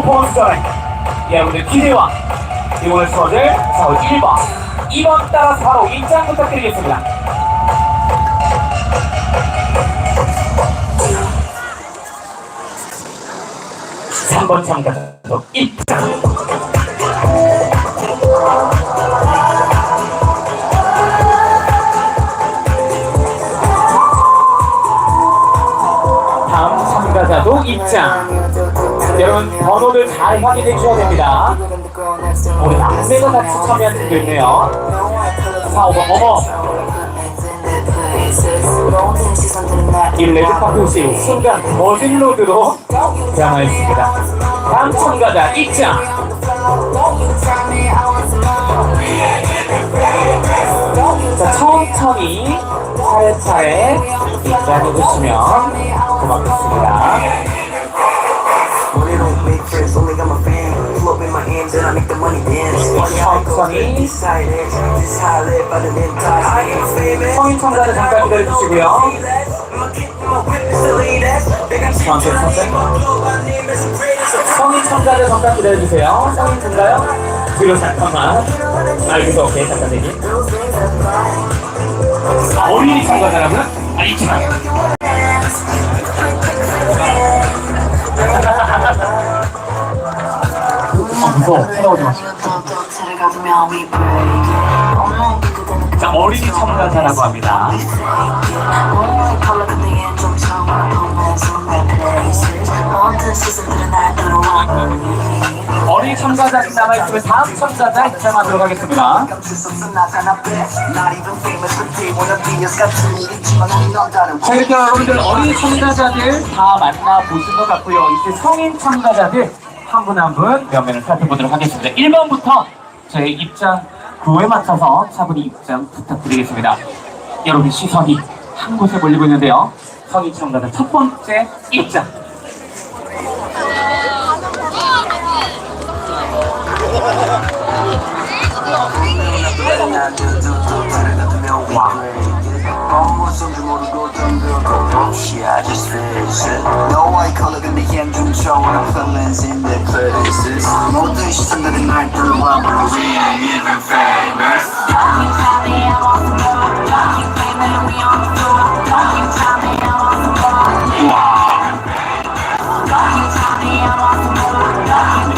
퍼포먼스 전에 여러분들 기대와 응원을 주어질 바로 1번 2번 따라서 바로 입장 부탁드리겠습니다. 삼번 참가자 입장. 다음 참가자도 입장 여러분 번호를 잘 확인해 주셔야 됩니다. 우리 남매가 같이 참여한 분도 있네요. 4, 5번 어머 이 레드카펫이 순간 머신로드로 변화했습니다. 참가자 입장 자 천천히 차례차례 입장해 주시면 고맙겠습니다 It don't make sense, only got my fam. Pull up in my hands and I make the money dance. Money how it goes, this it is. This I live, other than ties. I ain't famous. 성인 참가자 잠깐 기다려 주시고요 I'ma kick my whip, it's the latest. They got 저한테 선생. 성인 참가자 잠깐 기다려 주세요 성인 참가요? 뒤로 잠깐만 알겠어 오케이 잠깐 대기 아, 어린이 참가자라고요? 아 있지만 무서워 찾아오지 마시고. 자 어린이 참가자라고 합니다. 어린이 참가자 아직 남아있으면 다음 참가자 입장하도록 하겠습니다. 자 이렇게 여러분들 어린이 참가자들 다 만나보신 것 같고요. 이제 성인 참가자들 한 분 한분 면면을 살펴보도록 하겠습니다 1번부터 저희 입장 구호에 맞춰서 차분히 입장 부탁드리겠습니다 여러분 시선이 한 곳에 몰리고 있는데요 성인 참가자 첫 번째 입장 I just visit No eye color 근데 향좀 좋은 feelings in the places 모든 시선들은 날 둘러봐 We ain't even famous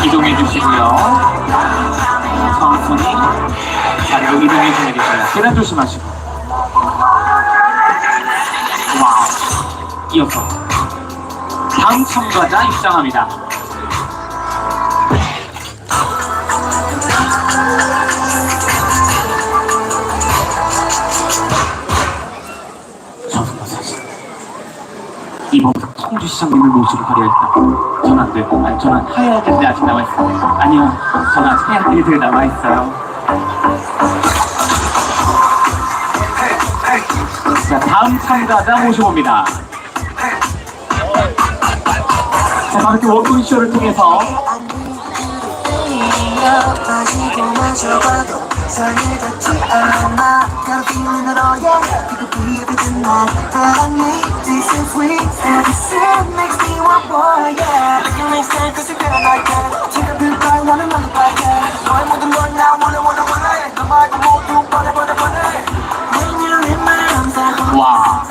이동해 주시고요 천천히 자리로 이동해 주시겠습니다 계단 조심하시고 이어서 참가자 입장합니다. 이번부터 청주시장님을 모시고 가려 했다. 전 안 되고 아니 전안 할 텐데 아직 남아있어요 아니요. 전 아직 해야 할 일들 남아있어요. 자 다음 참가자 모셔봅니다 자 이렇게 워크쇼를 통해서 와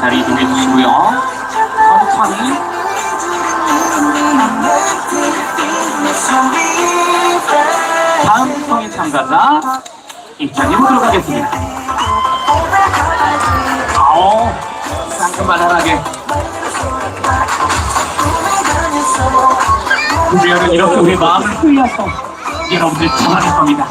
자리 이동해 주시고요. 천천히 다음 성인 참가자 입장해 보도록 하겠습니다. 아오 상큼만하게. 우리는 이렇게 우리 마음을 흘려서 여러분들 전할 겁니다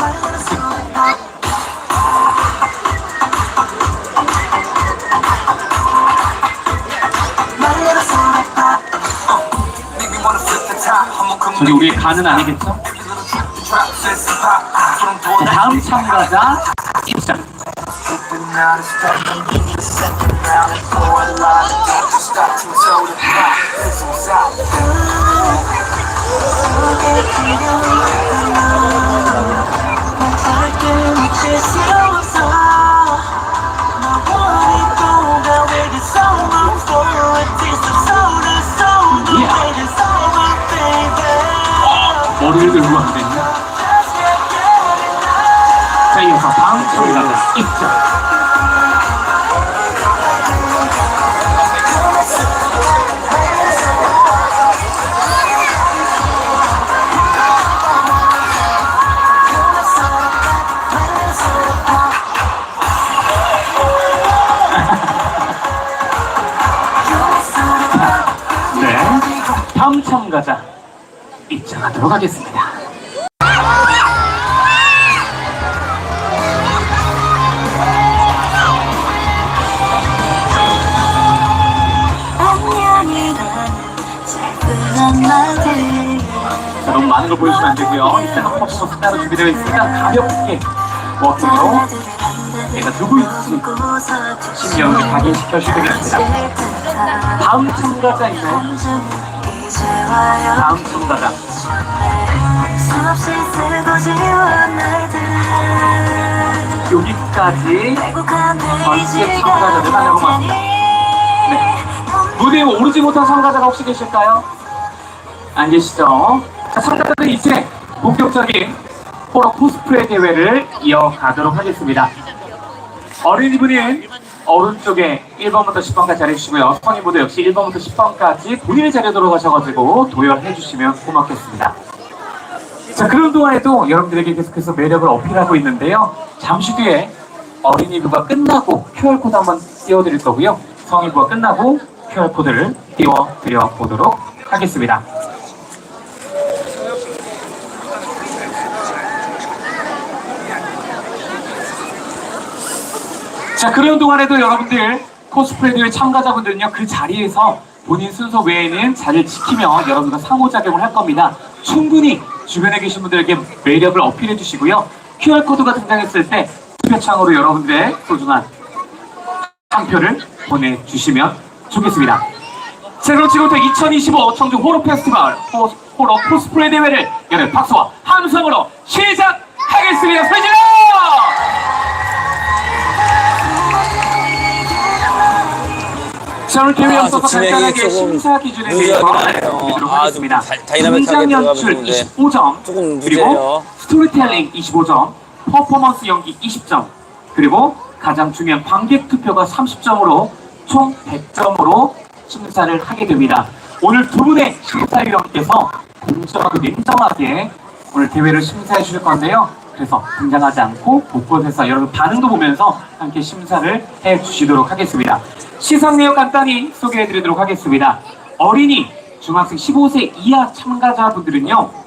저기 우리 가는 아니겠죠? 다음 참가자 입장. 이 없어 들고 왔거든요. 자, 이어서 다음 참가자 입장. 입장하도록 하겠습니다. 너무 많은 걸 보여주시면 안 되고요. 이따가 퍼포먼스 따로 준비되어 있으니까 가볍게 워킹으로 내가 누구인지 신경을 각인시켜 주시면 되겠습니다. 다음 참가자이죠. 다음 날들 여기까지 행복한 전체 참가자들 만나보겠습니다. 네. 무대에 오르지 못한 참가자가 혹시 계실까요? 안 계시죠? 자, 참가자들 이제 본격적인 호러 코스프레 대회를 이어가도록 하겠습니다. 어린이분은 오른쪽에 1번부터 10번까지 자리해주시고요. 성인분도 역시 1번부터 10번까지 본인의 자리에 들어가셔가지고 도열해주시면 고맙겠습니다. 자, 그런 동안에도 여러분들에게 계속해서 매력을 어필하고 있는데요. 잠시 뒤에 어린이부가 끝나고 QR코드 한번 띄워드릴 거고요. 성인부가 끝나고 QR코드를 띄워드려 보도록 하겠습니다. 자, 그런 동안에도 여러분들 코스프레 대회 참가자분들은요, 그 자리에서 본인 순서 외에는 자리를 지키며 여러분과 상호작용을 할 겁니다. 충분히 주변에 계신 분들에게 매력을 어필해 주시고요. QR코드가 등장했을 때 투표창으로 여러분들의 소중한 한 표를 보내주시면 좋겠습니다. 자, 그럼 지금부터 2025 청주 호러 페스티벌 호, 호러 코스프레 대회를 여러분 박수와 함성으로 시작하겠습니다. 소리 질러! 자, 오늘 대회 아, 간단하게 심사 기준에 대해서? 알려드리도록 아, 하겠습니다. 등장 연출 좋은데. 25점, 조금 그리고. 스토리텔링 25점, 퍼포먼스 연기 20점, 그리고 가장 중요한 관객 투표가 30점으로 총 100점으로 심사를 하게 됩니다. 오늘 두 분의 심사위원께서 공정하고 냉정하게 오늘 대회를 심사해 주실 건데요. 그래서 등장하지 않고 곳곳에서 여러분 반응도 보면서 함께 심사를 해 주시도록 하겠습니다. 시상 내역 간단히 소개해 드리도록 하겠습니다. 어린이, 중학생 15세 이하 참가자분들은요.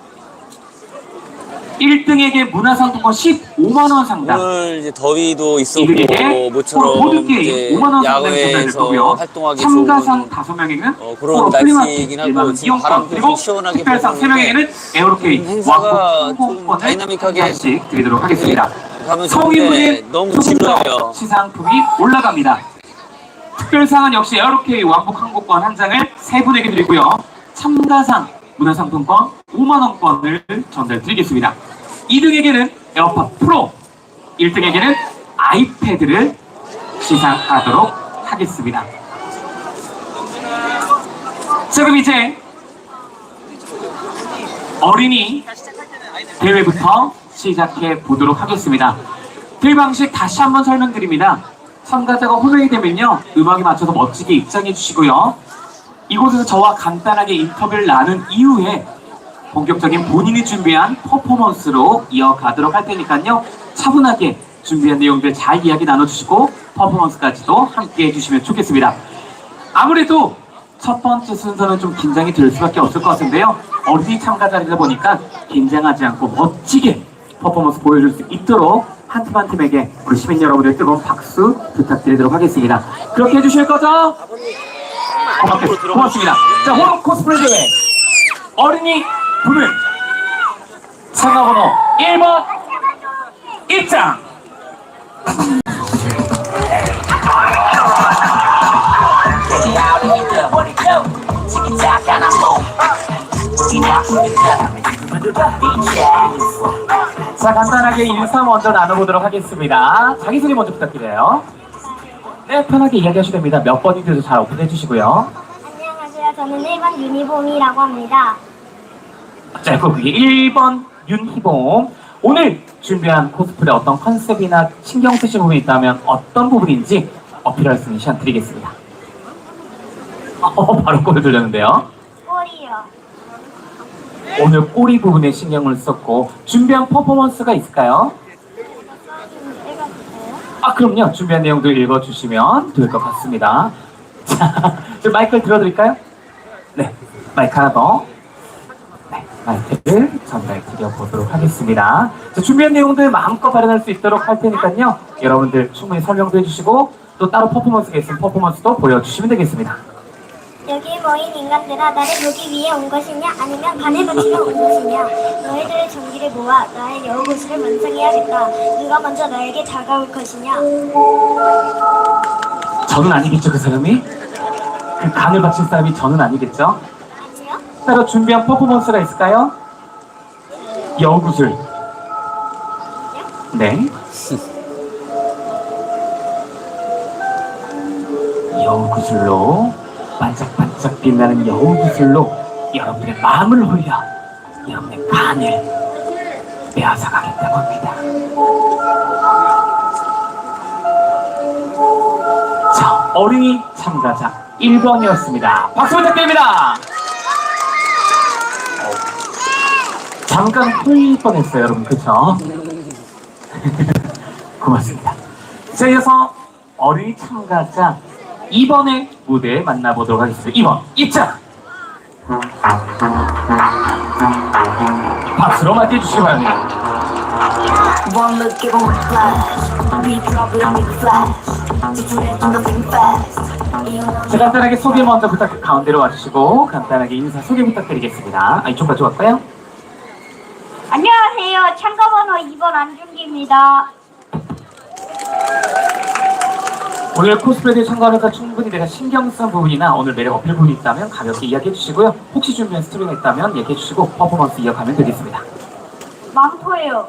1등에게 문화상품권 15만 원 상당, 오늘 이제 더위도 있었고 모처럼 이제 5만 원 상당이 전달될 야외에서. 활동하기 참가상 좋은 5명에게는 어, 그런 날씨이긴 하고 지금 바람도 그리고 좀 시원하게 특별상 불고 3명에게는 에어로케이 음, 행사가 왕복 좀 항공권을 다이나믹하게 하나씩 드리도록 하겠습니다. 가면 좋은데 성인분은 너무 지루해요. 시상품이 올라갑니다. 특별상은 역시 에어로케이 왕복 항공권 한 장을 세 분에게 드리고요. 참가상 문화상품권 5만 원권을 전달 드리겠습니다. 2등에게는 에어팟 프로, 1등에게는 아이패드를 시상하도록 하겠습니다. 자 그럼 이제 어린이 대회부터 시작해 보도록 하겠습니다. 대회 방식 다시 한번 설명드립니다. 참가자가 호명이 되면요, 음악에 맞춰서 멋지게 입장해 주시고요. 이곳에서 저와 간단하게 인터뷰를 나눈 이후에 본격적인 본인이 준비한 퍼포먼스로 이어가도록 할 테니까요. 차분하게 준비한 내용들 잘 이야기 나눠주시고 퍼포먼스까지도 함께 해주시면 좋겠습니다. 아무래도 첫 번째 순서는 좀 긴장이 될 수밖에 없을 것 같은데요. 어린이 참가자이다 보니까 긴장하지 않고 멋지게 퍼포먼스 보여줄 수 있도록 한 팀 한 팀에게 우리 시민 여러분들 뜨거운 박수 부탁드리도록 하겠습니다. 그렇게 해주실 거죠? 고맙습니다. 자, 호로 코스프레 대회 어린이 분은 참가번호 1번 입장! 자, 간단하게 인사 먼저 나눠보도록 하겠습니다. 자기소개 먼저 부탁드려요. 네, 편하게 이야기하셔도 됩니다. 몇 번인지도 잘 오픈해 주시고요. 안녕하세요. 저는 1번 유니봄이라고 합니다. 자, 그 위에 1번 윤희봉. 오늘 준비한 코스프레 어떤 컨셉이나 신경 쓰신 부분이 있다면 어떤 부분인지 어필할 수 있는 시간 드리겠습니다. 어, 바로 꼬리 들렸는데요. 꼬리요. 오늘 꼬리 부분에 신경을 썼고 준비한 퍼포먼스가 있을까요? 아 그럼요. 준비한 내용도 읽어주시면 될 것 같습니다. 자, 저 마이크를 들어드릴까요? 네, 마이크 하나 더. 네, 마이크를 전달 드려보도록 하겠습니다. 자, 준비한 내용들 마음껏 발현할 수 있도록 할 테니까요. 여러분들 충분히 설명도 해주시고 또 따로 퍼포먼스가 있으면 퍼포먼스도 보여주시면 되겠습니다. 여기 모인 인간들아 나를 보기 위해 온 것이냐 아니면 간을 바치러 온 것이냐 너희들의 정기를 모아 나의 여우고수를 완성해야겠다 누가 먼저 나에게 다가올 것이냐 저는 아니겠죠, 그 사람이? 그 간을 바친 사람이 저는 아니겠죠? 따로 준비한 퍼포먼스가 있을까요? 여구슬. 네. 여우구슬로 반짝반짝 빛나는 여우구슬로 여러분의 마음을 홀려 여러분의 간을 빼앗아 가겠다고 합니다. 자, 어린이 참가자 1번이었습니다. 박수 부탁드립니다. 잠깐 흘릴 뻔했어요, 여러분. 그쵸? 고맙습니다. 자, 이어서 어린이 참가자 2번의 무대 만나보도록 하겠습니다. 2번, 입장! 박수로 맞이해주시기 바랍니다. One look, give 'em a flash. We drop make it flash. 집중해, 좀더 think fast. 자, 간단하게 소개 먼저 부탁, 가운데로 와주시고, 간단하게 인사 소개 부탁드리겠습니다. 아, 이쪽 가져갈까요 안녕하세요 참가번호 2번 안준기입니다 오늘 코스프레에 참가하면서 충분히 내가 신경 쓴 부분이나 오늘 매력 어필 부분이 있다면 가볍게 이야기해 주시고요. 혹시 준비한 스토리가 있다면 얘기해 주시고 퍼포먼스 이어가면 되겠습니다. 망토예요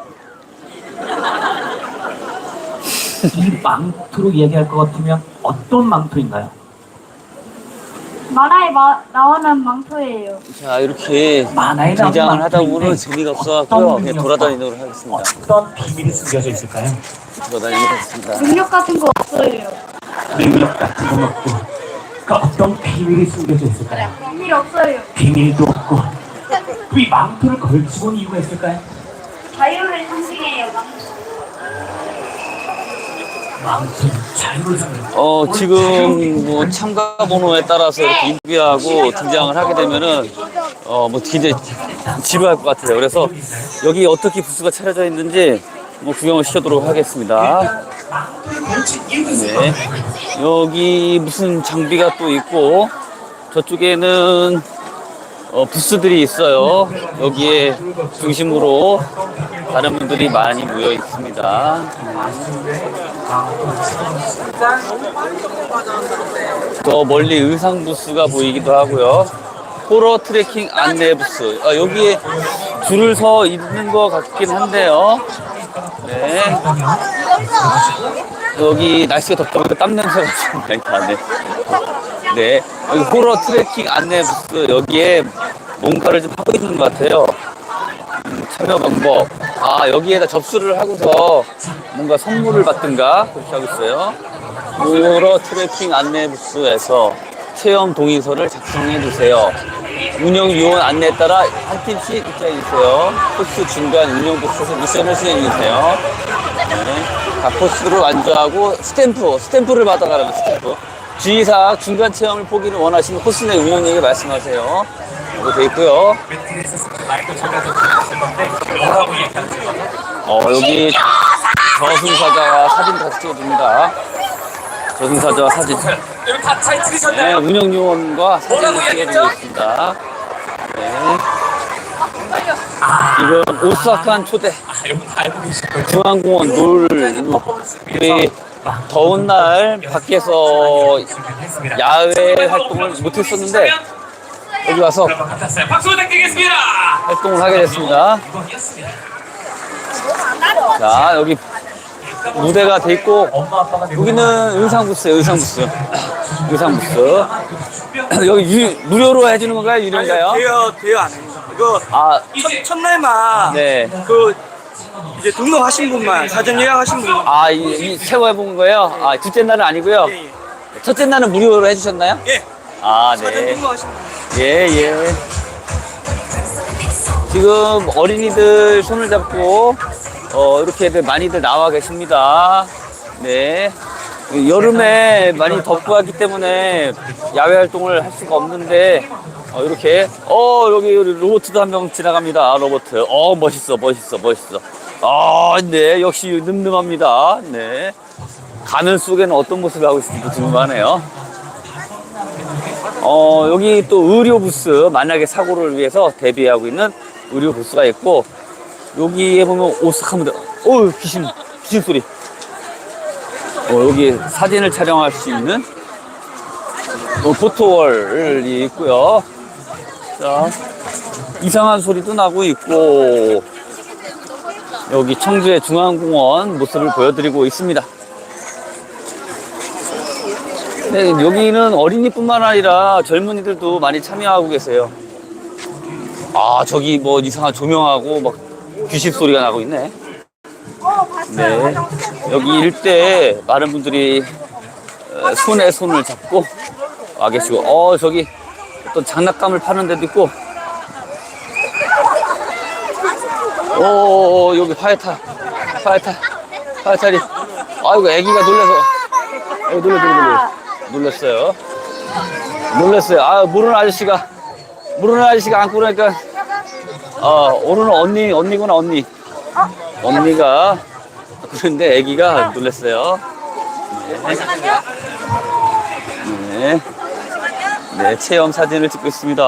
이 망토로 이야기할 것 같으면 어떤 망토인가요? 만화에 마, 나오는 망토예요 자 이렇게 만화에 나오는 등장을 하다 보면 망토인데 재미가 없어갖고요. 그냥 능력과 돌아다니도록 하겠습니다. 어떤 비밀이 숨겨져 있을까요? 돌아다니도록 하겠습니다. 능력 같은 거 없어요 능력 같은 건 없고 그 어떤 비밀이 숨겨져 있을까요? 비밀 없어요 비밀도 없고 이 망토를 걸치고 온 이유가 있을까요? 자유를 상징해요 망토 망토는 자유를 상징 어 지금 뭐 참가 번호에 따라서 이렇게 인비하고 등장을 하게 되면은 어 뭐 굉장히 지루할 것 같아요. 그래서 여기 어떻게 부스가 차려져 있는지 뭐 구경을 시켜도록 하겠습니다. 네. 여기 무슨 장비가 또 있고 저쪽에는 어, 부스들이 있어요. 여기에 중심으로 다른 분들이 많이 모여 있습니다. 저 멀리 의상 부스가 보이기도 하고요. 호러 트레킹 안내 부스. 아, 여기에 줄을 서 있는 것 같긴 한데요. 네. 여기 날씨가 덥다 보니까 땀 냄새가 좀 많이 나네. 네. 여기 호러 트레킹 안내 부스. 여기에 뭔가를 좀 하고 있는 것 같아요. 음, 참여 방법. 아, 여기에다 접수를 하고서 뭔가 선물을 받든가 그렇게 하고 있어요. 호러 트레킹 안내 부스에서 체험 동의서를 작성해 주세요. 운영 요원 안내에 따라 한 팀씩 입장해 주세요. 코스 중간 운영 부스에서 미션을 수행해 주세요. 네. 각 코스를 완주하고 스탬프, 스탬프를 받아가라는 스탬프. 주의사항 중간 체험을 포기를 원하시는 코스 내 운영에게 말씀하세요. 이거 돼 있고요. 어, 여기 저승사자와 사진 같이 찍어줍니다. 저승사자와 사진. 여러분 다잘 네, 들으셨나요? 운영 요원과 사진을 뭐라고 찍어드리겠습니다. 네. 이건 오사카한 초대 아, 여러분 다 알고 계실 거예요. 중앙공원 놀 우리 더운 날 밖에서 야외 활동을 못했었는데 여기 와서. 박수 부탁드리겠습니다. 활동을 하게 됐습니다. 자 여기 무대가 돼 있고 여기는 의상 부스예요 의상 부스 의상 부스 여기 유, 무료로 해주는 건가요 유료인가요? 대여 대여 안 해요. 그 아, 첫, 첫날만 네. 그 이제 등록하신 분만 사전 예약하신 분 아, 이, 이 새거 해본 거예요? 아, 둘째 날은 아니고요. 예, 예. 첫째 날은 무료로 해주셨나요? 예. 아, 사전 네. 등록하신 분 예, 예. 지금 어린이들 손을 잡고, 어, 이렇게들 많이들 나와 계십니다. 네. 여름에 많이 덥고 하기 때문에 야외 활동을 할 수가 없는데, 어, 이렇게, 어, 여기 로보트도 한 명 지나갑니다. 로보트. 어, 멋있어, 멋있어, 멋있어. 아, 네. 역시 늠름합니다. 네. 가면 속에는 어떤 모습을 하고 있을지 궁금하네요. 어, 여기 또 의료 부스, 만약에 사고를 위해서 대비하고 있는 의료 부스가 있고, 여기에 보면 오싹합니다. 어우, 귀신, 귀신 소리. 어, 여기 사진을 촬영할 수 있는 어, 포토월이 있고요. 자, 이상한 소리도 나고 있고, 여기 청주의 중앙공원 모습을 보여드리고 있습니다. 네, 여기는 어린이뿐만 아니라 젊은이들도 많이 참여하고 계세요. 아, 저기 뭐 이상한 조명하고 막 귀신 소리가 나고 있네. 네. 여기 일대에 많은 분들이 어, 손에 손을 잡고 와 계시고, 어, 저기 어떤 장난감을 파는 데도 있고, 오, 여기 파이타, 파이타, 파이타리. 아이고, 애기가 놀라서. 어, 놀래, 놀래, 놀래. 놀랐어요. 놀랐어요. 아, 모르는 아저씨가, 모르는 아저씨가 안고 그러니까, 어, 오늘은 언니, 언니구나, 언니. 언니가, 그런데 애기가 놀랐어요. 네. 네. 네, 체험 사진을 찍고 있습니다.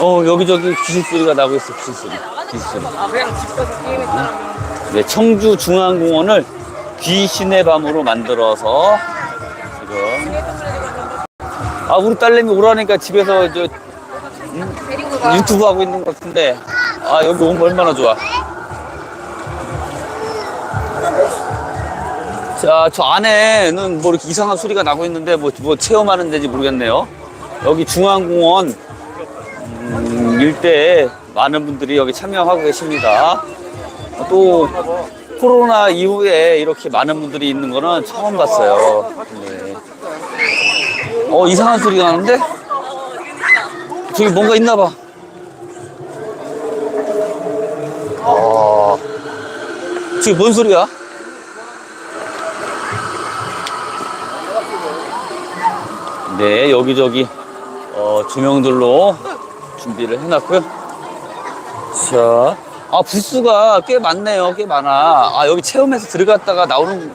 어, 여기저기 귀신 소리가 나고 있어, 귀신 소리. 귀신 소리. 네, 청주 중앙공원을 귀신의 밤으로 만들어서 지금. 아 우리 딸내미 오라니까 집에서 저 음? 유튜브 하고 있는 것 같은데. 아 여기 오면 얼마나 좋아. 자 저 안에는 뭐 이렇게 이상한 소리가 나고 있는데 뭐, 뭐 체험하는 데인지 모르겠네요. 여기 중앙공원 음, 일대에 많은 분들이 여기 참여하고 계십니다. 또 코로나 이후에 이렇게 많은 분들이 있는 거는 처음 봤어요. 네. 어, 이상한 소리가 나는데? 저기 뭔가 있나 봐. 어, 저기 뭔 소리야? 네, 여기저기, 어, 조명들로 준비를 해놨고요. 자, 아, 부스가 꽤 많네요. 꽤 많아. 아, 여기 체험해서 들어갔다가 나오는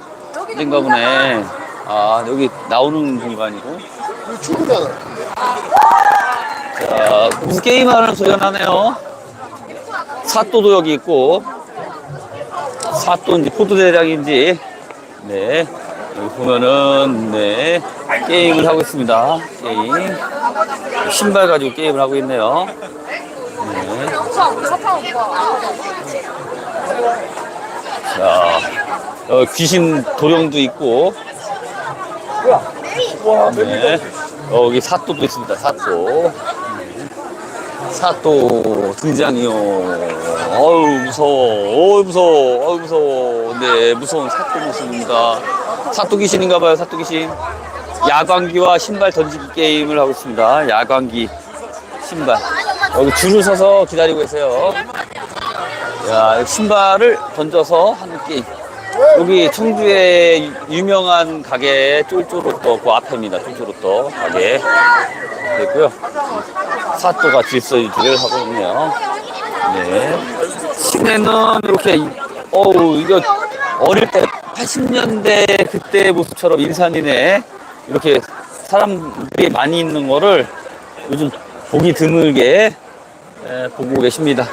데인가 보네. 아, 여기 나오는 공간이고. 자, 무슨 게임하는 소리가 나네요. 사또도 여기 있고. 사또인지 포도대장인지. 네. 여기 보면은, 네. 게임을 하고 있습니다. 게임. 신발 가지고 게임을 하고 있네요. 네. 자, 어, 귀신 도령도 있고. 네. 여기 사또도 있습니다. 사또. 네. 사또 등장이요. 어우 무서워. 어우 무서워. 어우 무서워. 네, 무서운 사또 모습입니다. 사또 귀신인가 봐요. 사또 귀신. 야광기와 신발 던지기 게임을 하고 있습니다. 야광기 신발. 여기 줄을 서서 기다리고 계세요. 야, 신발을 던져서 하는 게임. 여기 청주의 유명한 가게 쫄쫄로또 그 앞에입니다. 쫄쫄로또 가게 있고요. 사또가 질서 유지를 하고 있네요. 네. 시내는 이렇게 어우 이거 어릴 때 80년대 그때 모습처럼 인산이네 이렇게 사람들이 많이 있는 거를 요즘 보기 드물게 에, 보고 계십니다.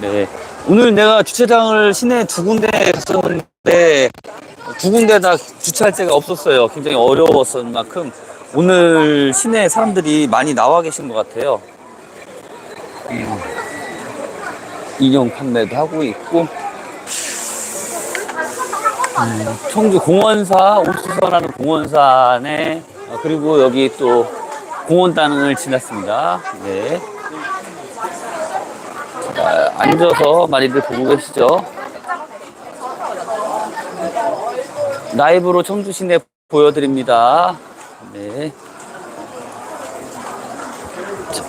네. 오늘 내가 주차장을 시내 두 군데 갔었는데 두 군데 다 주차할 데가 없었어요. 굉장히 어려웠을 만큼 오늘 시내에 사람들이 많이 나와 계신 것 같아요. 음, 인형 판매도 하고 있고 음, 청주 공원사 옥수서라는 공원사 안에 어, 그리고 여기 또 공원단을 지났습니다. 네. 자, 앉아서 많이들 보고 계시죠? 라이브로 청주 시내 보여드립니다. 네.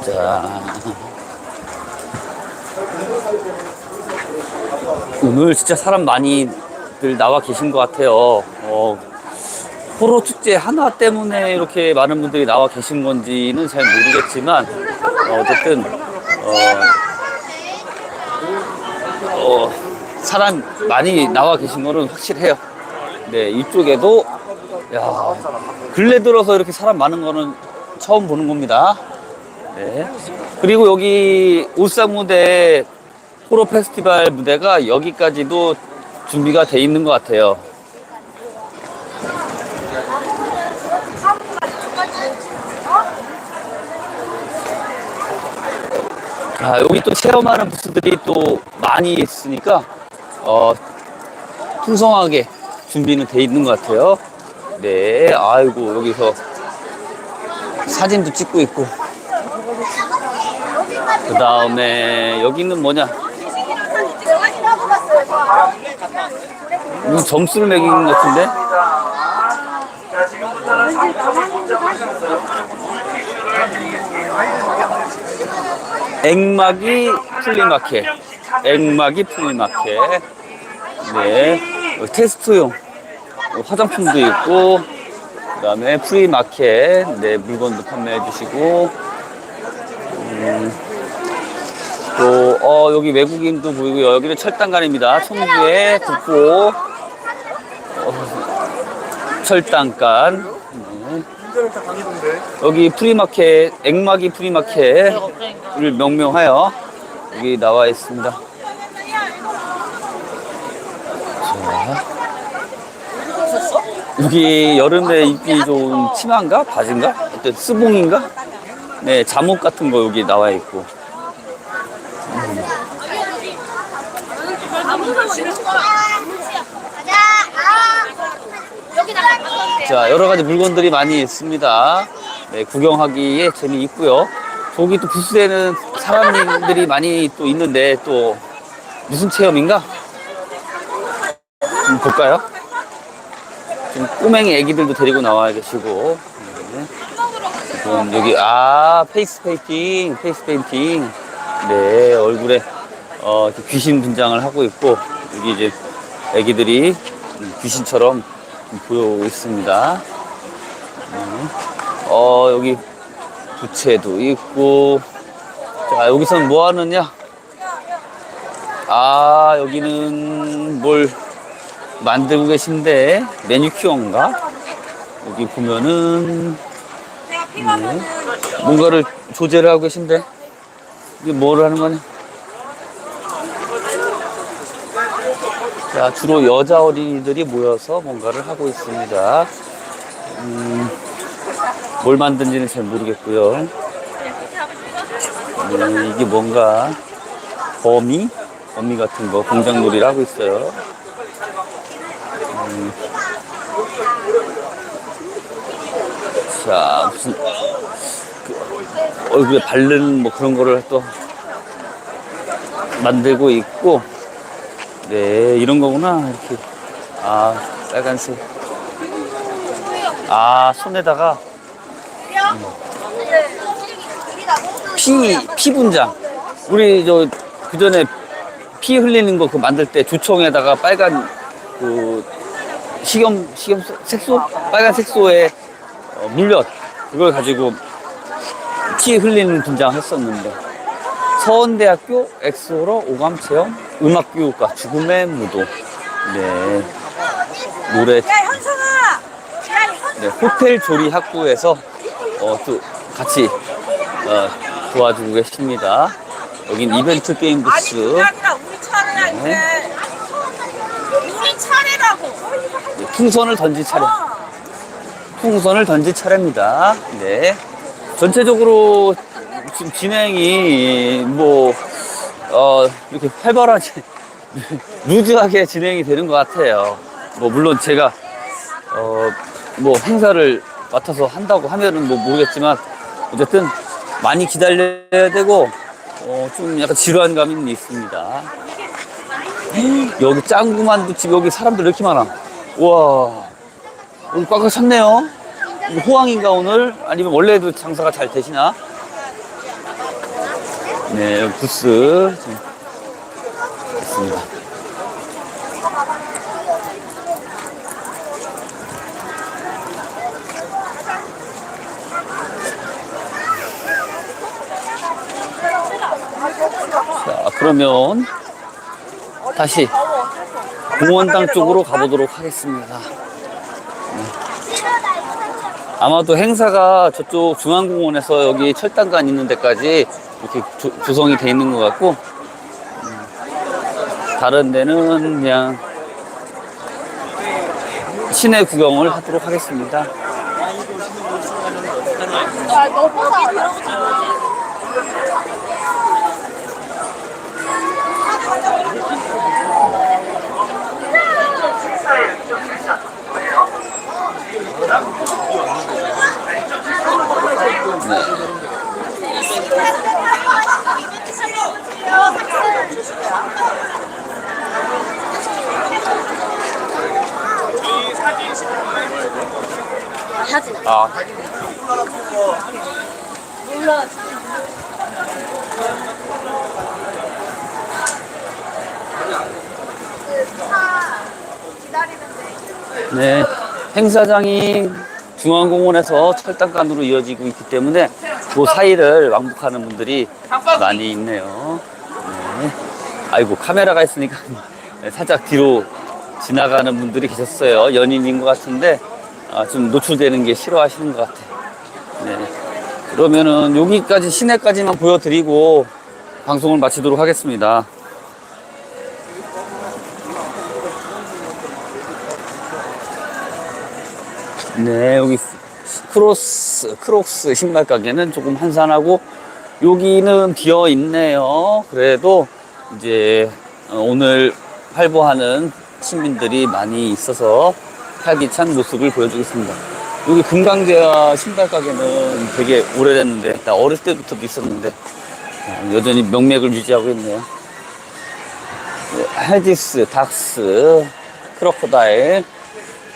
자. 오늘 진짜 사람 많이들 나와 계신 것 같아요. 어, 포로 축제 하나 때문에 이렇게 많은 분들이 나와 계신 건지는 잘 모르겠지만 어, 어쨌든 어, 어, 사람 많이 나와 계신 거는 확실해요. 네, 이쪽에도 야, 근래 들어서 이렇게 사람 많은 거는 처음 보는 겁니다. 네. 그리고 여기 울산 무대 포로 페스티벌 무대가 여기까지도 준비가 돼 있는 것 같아요. 아, 여기 또 체험하는 부스들이 또 많이 있으니까, 어, 풍성하게 준비는 돼 있는 것 같아요. 네, 아이고, 여기서 사진도 찍고 있고. 그 다음에, 여기는 뭐냐. 점수를 매기는 것 같은데? 액막이 플리마켓. 액막이 플리마켓. 네. 여기 테스트용 화장품도 있고, 그 다음에 프리마켓. 네, 물건도 판매해 주시고, 음, 또, 어, 여기 외국인도 보이고요. 여기는 철당간입니다. 청주의 국보. 어, 철당간. 네. 여기 프리마켓, 액막이 프리마켓을 명명하여 여기 나와 있습니다. 자. 여기 여름에 입기 좋은 치마인가? 바지인가? 어떤 스봉인가? 네, 잠옷 같은 거 여기 나와 있고. 자, 여러 가지 물건들이 많이 있습니다. 네, 구경하기에 재미있고요. 저기 또 부스에는 사람들이 많이 또 있는데 또 무슨 체험인가? 좀 볼까요? 좀 꼬맹이 애기들도 데리고 나와 계시고. 네. 여기, 아, 페이스 페인팅, 페이스 페인팅. 네, 얼굴에 어, 귀신 분장을 하고 있고, 여기 이제 애기들이 귀신처럼 보여오고 있습니다. 네. 어, 여기 부채도 있고. 자, 여기서는 뭐 하느냐? 아, 여기는 뭘 만들고 계신데, 매니큐어인가? 여기 보면은, 네. 뭔가를 조제를 하고 계신데, 이게 뭐를 하는 거냐? 자, 주로 여자 어린이들이 모여서 뭔가를 하고 있습니다. 음, 뭘 만든지는 잘 모르겠고요. 네, 이게 뭔가 거미? 거미 같은 거 공장놀이를 하고 있어요. 음. 자, 무슨 그 얼굴에 바르는 뭐 그런 거를 또 만들고 있고 네, 이런 거구나. 이렇게. 아, 빨간색. 아, 손에다가. 음. 피, 피 분장. 우리 저, 그 전에 피 흘리는 거 그 만들 때 주총에다가 빨간 그 식염, 식염, 색소? 빨간 색소에 어, 물엿. 그걸 가지고 피 흘리는 분장 했었는데. 서원대학교 엑소로 오감 체험 음악 교육과 죽음의 무도. 네. 노래. 네, 호텔 조리 학부에서 어, 또 같이 어, 도와주고 계십니다. 여긴 이벤트 게임 부스. 네. 네, 풍선을 던질 차례. 풍선을 던질 차례입니다. 네. 전체적으로 지금 진행이 뭐 어, 이렇게 활발하게 루즈하게 진행이 되는 것 같아요. 뭐 물론 제가 어, 뭐 행사를 맡아서 한다고 하면은 뭐 모르겠지만 어쨌든 많이 기다려야 되고 어, 좀 약간 지루한 감이 있습니다. 여기 짱구만두집 여기 사람들 왜 이렇게 많아? 우와 오늘 꽉꽉 찼네요. 호황인가 오늘? 아니면 원래도 장사가 잘 되시나? 네 여기 부스 있습니다. 자, 그러면 다시 공원당 쪽으로 가보도록 하겠습니다. 네. 아마도 행사가 저쪽 중앙공원에서 여기 철당간 있는 데까지 이렇게 조, 조성이 돼 있는 것 같고, 음, 다른 데는 그냥 시내 구경을 하도록 하겠습니다. 아, 네, 행사장이 중앙공원에서 철당간으로 이어지고 있기 때문에 그 사이를 왕복하는 분들이 많이 있네요. 네. 아이고 카메라가 있으니까 살짝 뒤로 지나가는 분들이 계셨어요. 연인인 것 같은데 아, 좀 노출되는 게 싫어하시는 것 같아요. 네. 그러면은 여기까지 시내까지만 보여드리고 방송을 마치도록 하겠습니다. 네, 여기 크로스, 크록스 신발 가게는 조금 한산하고, 여기는 비어 있네요. 그래도 이제 어, 오늘 활보하는 시민들이 많이 있어서 활기찬 모습을 보여주겠습니다. 여기 금강제와 신발 가게는 되게 오래됐는데, 나 어릴 때부터도 있었는데, 어, 여전히 명맥을 유지하고 있네요. 네, 헤디스, 닥스, 크로코다일,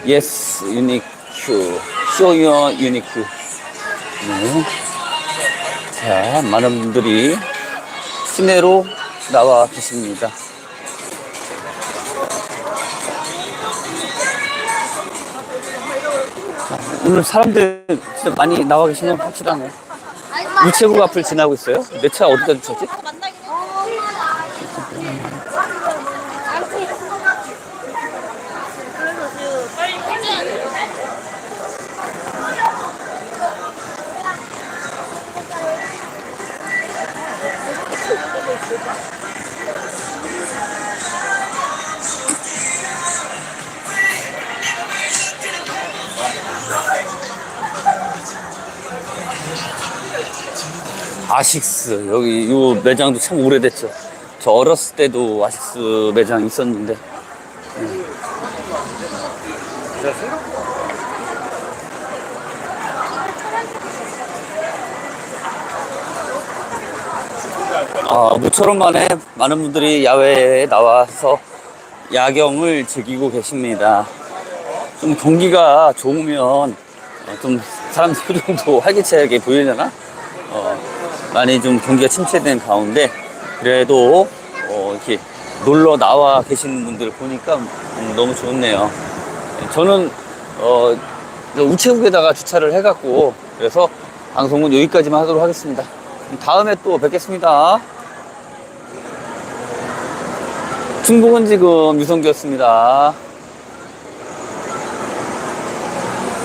예스, 유 니큐, 쇼유어 유니큐. 네. 자, 많은 분들이 시내로 나와 계십니다. 자, 오늘 사람들 진짜 많이 나와 계시냐 확실하네. 우체국 앞을 지나고 있어요? 내 차 어디다 주차지? 아식스 여기 이 매장도 참 오래됐죠. 저 어렸을 때도 아식스 매장 있었는데. 음. 아, 모처럼 만에 많은 분들이 야외에 나와서 야경을 즐기고 계십니다. 좀 경기가 좋으면 어, 좀 사람들 표정도 활기차게 보이려나? 어, 많이 좀 경기가 침체된 가운데 그래도 어, 이렇게 놀러 나와 계시는 분들 보니까 음, 너무 좋네요. 저는 어, 우체국에다가 주차를 해갖고 그래서 방송은 여기까지만 하도록 하겠습니다. 다음에 또 뵙겠습니다. 충북은 지금 유성기였습니다.